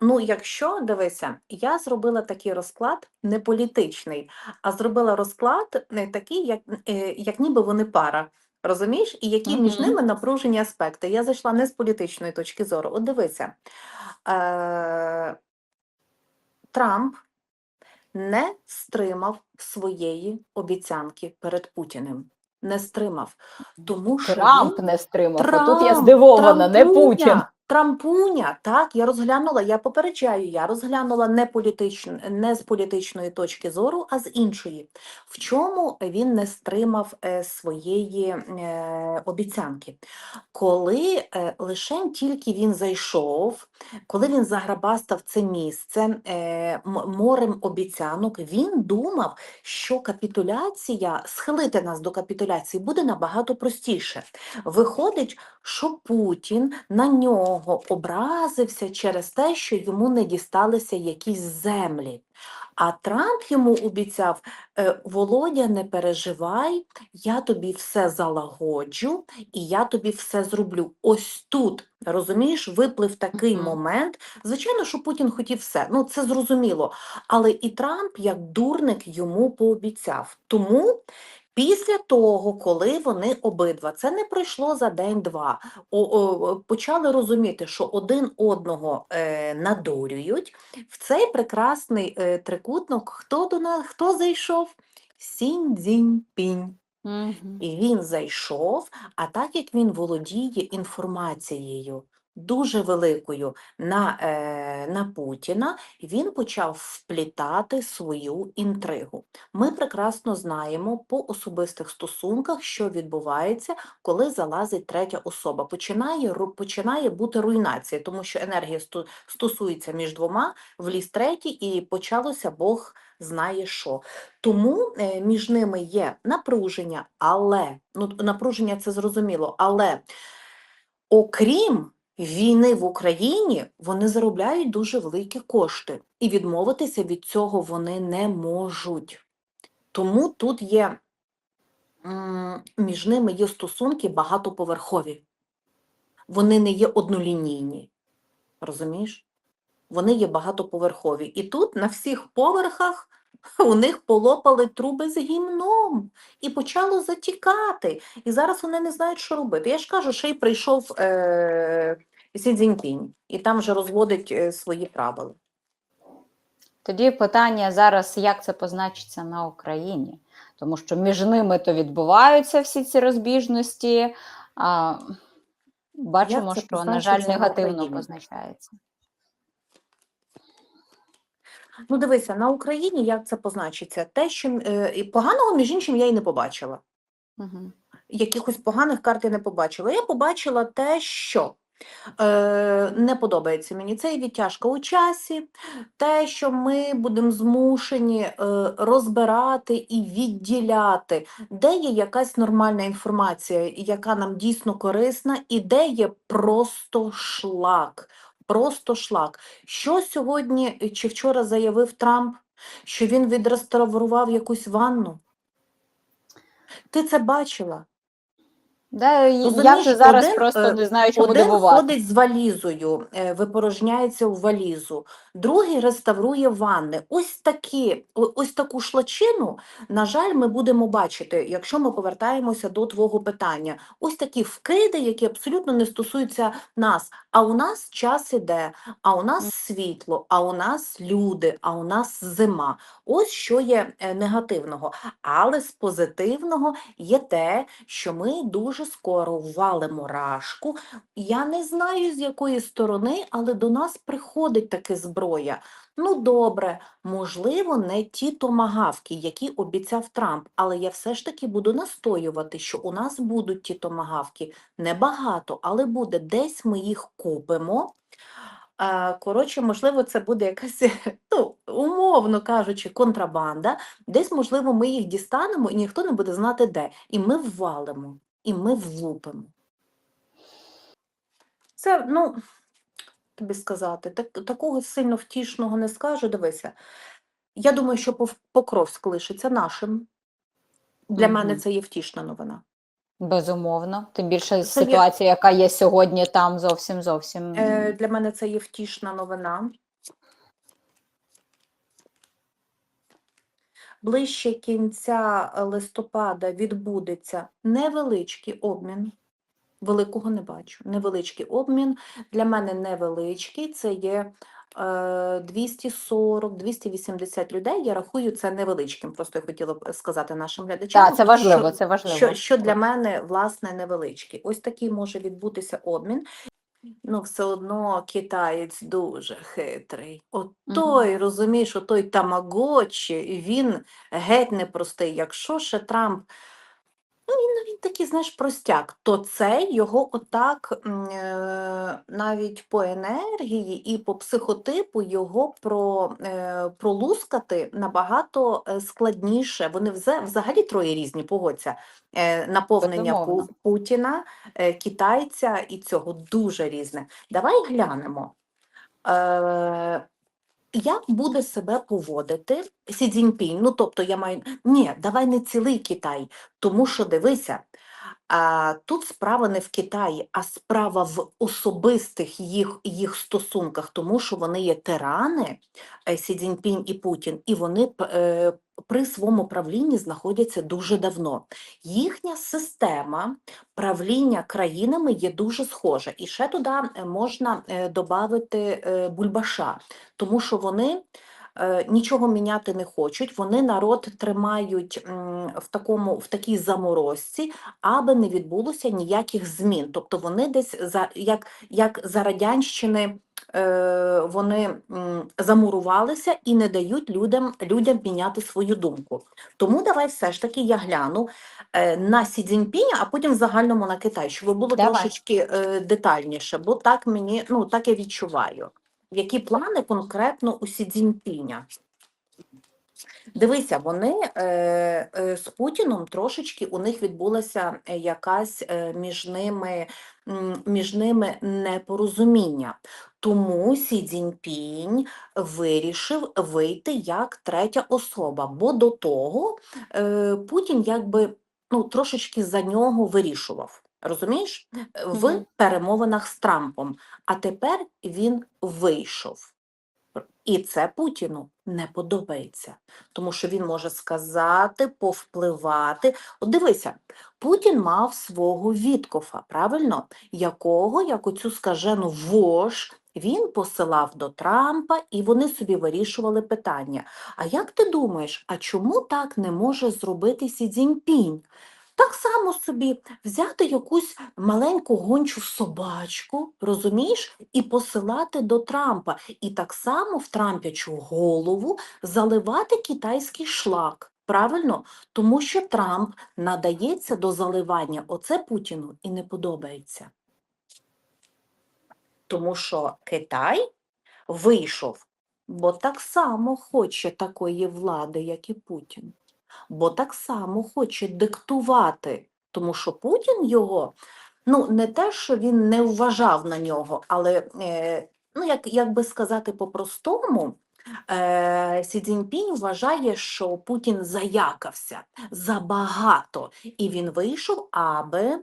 Ну, якщо дивися, я зробила такий розклад не політичний, а зробила розклад не такий, як, е, як ніби вони пара. Розумієш? І які між ними напружені аспекти. Я зайшла не з політичної точки зору. От дивися, е, Трамп не стримав своєї обіцянки перед Путіним. Не стримав. Тому що Трамп він не стримав. Тут я Трамп, здивована, не Путін. Трампуня, так, я розглянула, я попереджаю, я розглянула не, політично, не з політичної точки зору, а з іншої. В чому він не стримав е, своєї е, обіцянки? Коли е, лише тільки він зайшов, коли він заграбастав це місце морем обіцянок, він думав, що капітуляція, схилити нас до капітуляції буде набагато простіше. Виходить, що Путін на нього образився через те, що йому не дісталися якісь землі. А Трамп йому обіцяв: е, Володя, не переживай, я тобі все залагоджу і я тобі все зроблю. Ось тут, розумієш, виплив такий момент. Звичайно, що Путін хотів все, ну це зрозуміло. Але і Трамп, як дурник, йому пообіцяв. Тому Після того, коли вони обидва, це не пройшло за день-два, почали розуміти, що один одного е, надурюють, в цей прекрасний е, трикутник хто до нас, хто зайшов? Сінь Цзіньпінь. Мгм. І він зайшов, а так як він володіє інформацією дуже великою на, е, на Путіна, він почав вплітати свою інтригу. Ми прекрасно знаємо по особистих стосунках, що відбувається, коли залазить третя особа. Починає, починає бути руйнація, тому що енергія стосується між двома, вліз третій, і почалося Бог знає що. Тому е, між ними є напруження, але ну напруження це зрозуміло, але окрім війни в Україні, вони заробляють дуже великі кошти, і відмовитися від цього вони не можуть. Тому тут є між ними є стосунки багатоповерхові. Вони не є однолінійні. Розумієш? Вони є багатоповерхові. І тут на всіх поверхах у них полопали труби з гімном і почало затікати. І зараз вони не знають, що робити. Я ж кажу, ще й прийшов е- Сі Цзіньпінь, і там вже розводить е, свої правила. Тоді питання зараз, як це позначиться на Україні, тому що між ними то відбуваються всі ці розбіжності. А, бачимо, що, на жаль, позначиться на негативно позначається. Ну, дивися, на Україні як це позначиться? Те, що е, поганого, між іншим, я й не побачила. Угу. якихось поганих карт я не побачила. Я побачила те, що е, не подобається мені. Це і відтяжка у часі, те, що ми будемо змушені е, розбирати і відділяти, де є якась нормальна інформація, яка нам дійсно корисна, і де є просто шлак. Просто шлак. Що сьогодні е, чи вчора заявив Трамп, що він відреставрував якусь ванну? Ти це бачила? Да, і я вже зараз один, просто е, не знаю, чому Один дивувати. ходить з валізою, е, випорожняється в валізу, другий реставрує ванни. Ось такі, ось таку шлачину, на жаль, ми будемо бачити, якщо ми повертаємося до твого питання. Ось такі вкиди, які абсолютно не стосуються нас. А у нас час іде, а у нас світло, а у нас люди, а у нас зима. Ось що є е, негативного. Але з позитивного є те, що ми дуже скоро ввалимо рашку. Я не знаю, з якої сторони, але до нас приходить таки зброя. Ну, добре, можливо, не ті томагавки, які обіцяв Трамп, але я все ж таки буду настоювати, що у нас будуть ті томагавки. Небагато, але буде. Десь ми їх купимо. Коротше, можливо, це буде якась, ну, умовно кажучи, контрабанда. Десь, можливо, ми їх дістанемо і ніхто не буде знати де. І ми ввалимо, і ми влупимо. Це, ну, тобі сказати, так, такого сильно втішного не скажу. Дивися. Я думаю, що Покровськ лишиться нашим. Для мене це є втішна новина. Безумовно. Тим більше Це є- ситуація, яка є сьогодні, там зовсім зовсім. Е, для мене це є втішна новина. Ближче кінця е, листопада відбудеться невеличкий обмін. Великого не бачу. Невеличкий обмін. Для мене невеличкий. Це є е, 240-280 людей. Я рахую це невеличким. Просто я хотіла б сказати нашим глядачам. Так, це важливо, що- це важливо. що, що для мене власне невеличкий. Ось такий може відбутися обмін. Ну, все одно китаєць дуже хитрий. От той, угу. розумієш, отой тамагочі, він геть непростий. Якщо ще Трамп, ну він, ну, він такий, знаєш, простяк, то це його отак е, навіть по енергії і по психотипу його про, е, пролускати набагато е, складніше. Вони взагалі троє різні, погодься. Е, наповнення Безумовно. Путіна, китайця і цього дуже різне. Давай глянемо. Як буде себе поводити Сі Цзіньпінь? Ну, тобто я маю. Ні, давай не цілий Китай, тому що дивися, а, тут справа не в Китаї, а справа в особистих їх, їх стосунках, тому що вони є тирани, е, Сі Цзіньпінь і Путін, і вони е, при своєму правлінні знаходяться дуже давно. Їхня система правління країнами є дуже схожа. І ще туди е, можна додати бульбаша, тому що вони нічого міняти не хочуть. Вони народ тримають в такому в такій заморозці, аби не відбулося ніяких змін. Тобто вони десь за як, як за радянщини. е, Вони замурувалися і не дають людям, людям міняти свою думку. Тому давай все ж таки я гляну е, на Сі Цзіньпіня, а потім в загальному на Китай, щоб було Давай. трошечки е, детальніше, бо так мені, ну так я відчуваю. Які плани конкретно у Сі Цзіньпіня? Дивися, вони е, е, з Путіном трошечки у них відбулося е, якась між ними, між ними непорозуміння. Тому Сі Цзіньпінь вирішив вийти як третя особа, бо до того Путін якби ну, трошечки за нього вирішував. Розумієш? В Мгм. перемовинах з Трампом. А тепер він вийшов. І це Путіну не подобається, тому що він може сказати, повпливати. От дивися, Путін мав свого Віткофа, правильно, якого, як оцю скажену вож, він посилав до Трампа, і вони собі вирішували питання. А як ти думаєш, а чому так не може зробити Сі Цзіньпінь? Так само собі взяти якусь маленьку гончу собачку, розумієш, і посилати до Трампа, і так само в трампячу голову заливати китайський шлак. Правильно? Тому що Трамп надається до заливання. Оце Путіну і не подобається. Тому що Китай вийшов, бо так само хоче такої влади, як і Путін. Бо так само хоче диктувати, тому що Путін його, ну не те, що він не вважав на нього, але, е, ну як, як би сказати по-простому, е, Сі Цзіньпінь вважає, що Путін заякався забагато, і він вийшов, аби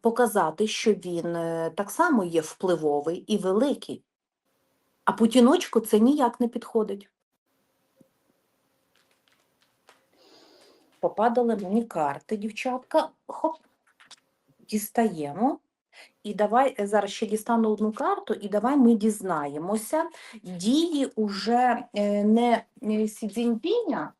показати, що він е, так само є впливовий і великий. А Путіночку це ніяк не підходить. Попадали мені карти, дівчатка. Хоп, дістаємо. І давай е, зараз ще дістану одну карту, і давай ми дізнаємося дії уже е, не Сі Цзіньпіня,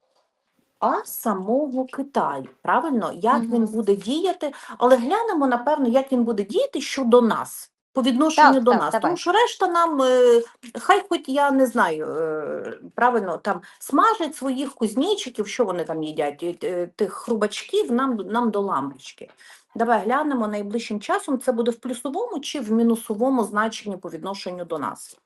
а самого Китаю. Правильно, як він буде діяти, але глянемо, напевно, як він буде діяти щодо нас, по відношенню Так, до так, нас. давай. Тому що решта нам, е, хай хоч я не знаю, е, правильно, там смажать своїх кузнічиків, що вони там їдять, е, тих хрубачків нам, нам до лампочки. Давай глянемо найближчим часом, це буде в плюсовому чи в мінусовому значенні по відношенню до нас.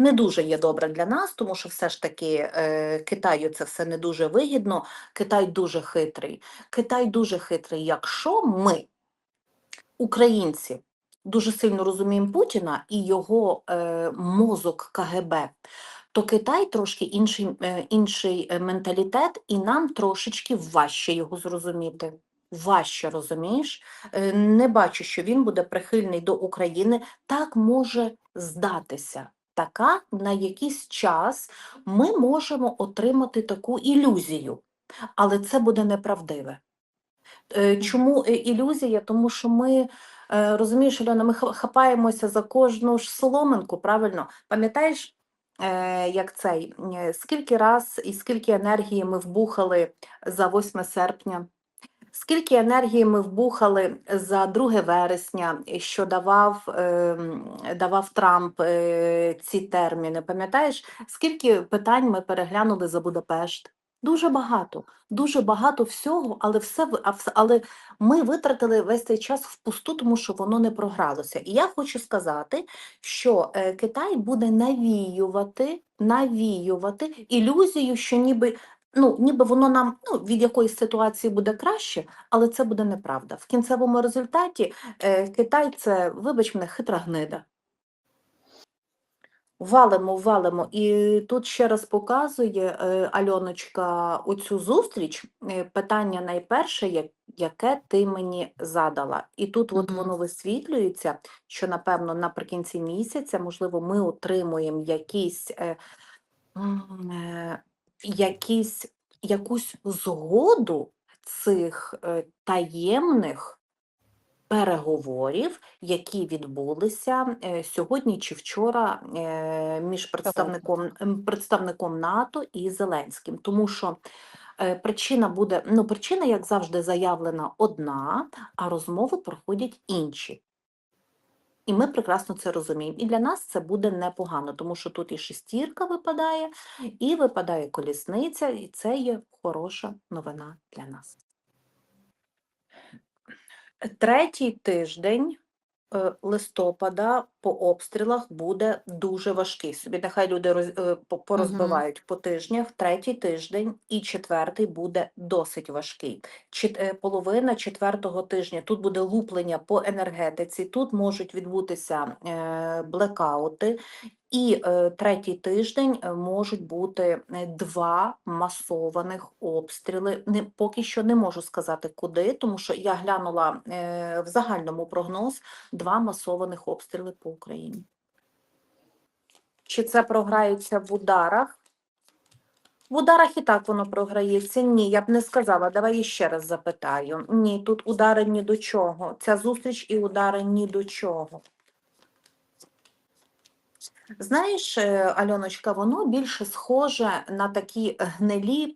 Не дуже є добре для нас, тому що все ж таки е, Китаю це все не дуже вигідно. Китай дуже хитрий. Китай дуже хитрий, якщо ми, українці, дуже сильно розуміємо Путіна і його е, мозок КГБ, то Китай трошки інший, е, інший е, менталітет, і нам трошечки важче його зрозуміти. Важче, розумієш? Е, Не бачу, що він буде прихильний до України. Так може здатися. Така, на якийсь час ми можемо отримати таку ілюзію, але це буде неправдиве. Е, Чому е, ілюзія? Тому що ми, е, розумієш, Альона, ми хапаємося за кожну ж соломинку, правильно? Пам'ятаєш, як цей, скільки раз і скільки енергії ми вбухали за 8 серпня? Скільки енергії ми вбухали за 2 вересня, що давав, ем, давав Трамп е, ці терміни? Пам'ятаєш, скільки питань ми переглянули за Будапешт? Дуже багато, дуже багато всього, але все але ми витратили весь цей час впусту, тому що воно не програлося. І я хочу сказати, що е, Китай буде навіювати, навіювати ілюзію, що ніби. Ну, ніби воно нам ну, від якоїсь ситуації буде краще, але це буде неправда. В кінцевому результаті е, Китай це, вибач мене, хитра гнида. Валимо, валимо. І тут ще раз показує е, Альоночка оцю зустріч. е, Питання найперше, я- яке ти мені задала. І тут от воно висвітлюється, що, напевно, наприкінці місяця, можливо, ми отримуємо якісь, е, е, якісь, якусь згоду цих е, таємних переговорів, які відбулися е, сьогодні чи вчора е, між представником, представником НАТО і Зеленським. Тому що причина буде, ну, причина, як завжди, заявлена одна, а розмови проходять інші. І ми прекрасно це розуміємо. І для нас це буде непогано, тому що тут і шестірка випадає, і випадає колісниця, і це є хороша новина для нас. Третій тиждень е, листопада по обстрілах буде дуже важкий. Собі нехай люди роз, е, по- порозбивають по тижнях. Третій тиждень і четвертий буде досить важкий. Чет, е, половина четвертого тижня тут буде луплення по енергетиці, тут можуть відбутися е, блекаути. І е, третій тиждень е, можуть бути два масованих обстріли. Не, поки що не можу сказати куди, тому що я глянула е, в загальному прогноз два масованих обстріли по Україні. Чи це програється в ударах? В ударах і так воно програється. Ні, я б не сказала. Давай ще раз запитаю. Ні, тут удари ні до чого. Ця зустріч і удари ні до чого. Знаєш, е, Альоночка, воно більше схоже на такі гнилі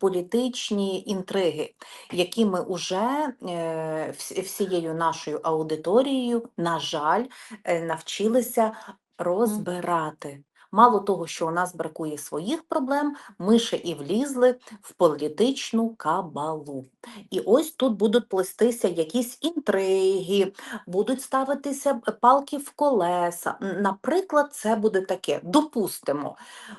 політичні інтриги, які ми уже е, всією нашою аудиторією, на жаль, е, навчилися розбирати. Мало того, що у нас бракує своїх проблем, ми ще і влізли в політичну кабалу. І ось тут будуть плестися якісь інтриги, будуть ставитися палки в колеса. Наприклад, це буде таке: допустимо,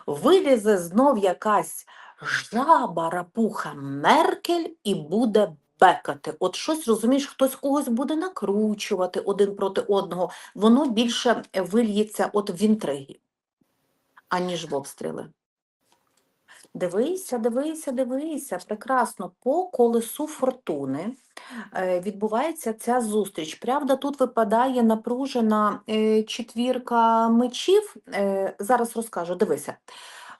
вилізе знов якась жаба рапуха Меркель і буде бекати. От щось розумієш, хтось когось буде накручувати один проти одного. Воно більше вильється от в інтриги, аніж в обстріли. Дивися, дивися, дивися, прекрасно. По колесу фортуни е, відбувається ця зустріч. Правда, тут випадає напружена е, четвірка мечів. Е, Зараз розкажу, дивися.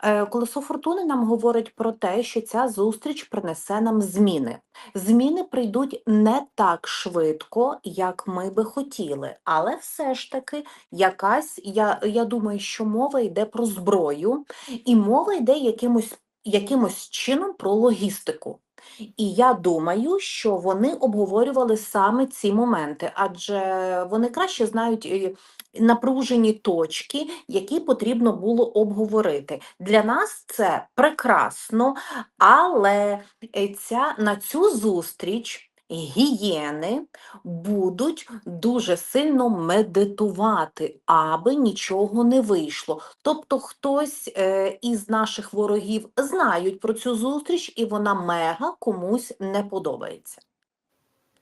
Е, Колесо фортуни нам говорить про те, що ця зустріч принесе нам зміни. Зміни прийдуть не так швидко, як ми би хотіли, але все ж таки якась, я, я думаю, що мова йде про зброю, і мова йде якимось, якимось чином про логістику. І я думаю, що вони обговорювали саме ці моменти, адже вони краще знають е, напружені точки, які потрібно було обговорити. Для нас це прекрасно, але е, ця, на цю зустріч гієни будуть дуже сильно медитувати, аби нічого не вийшло. Тобто хтось е, із наших ворогів знають про цю зустріч, і вона мега комусь не подобається.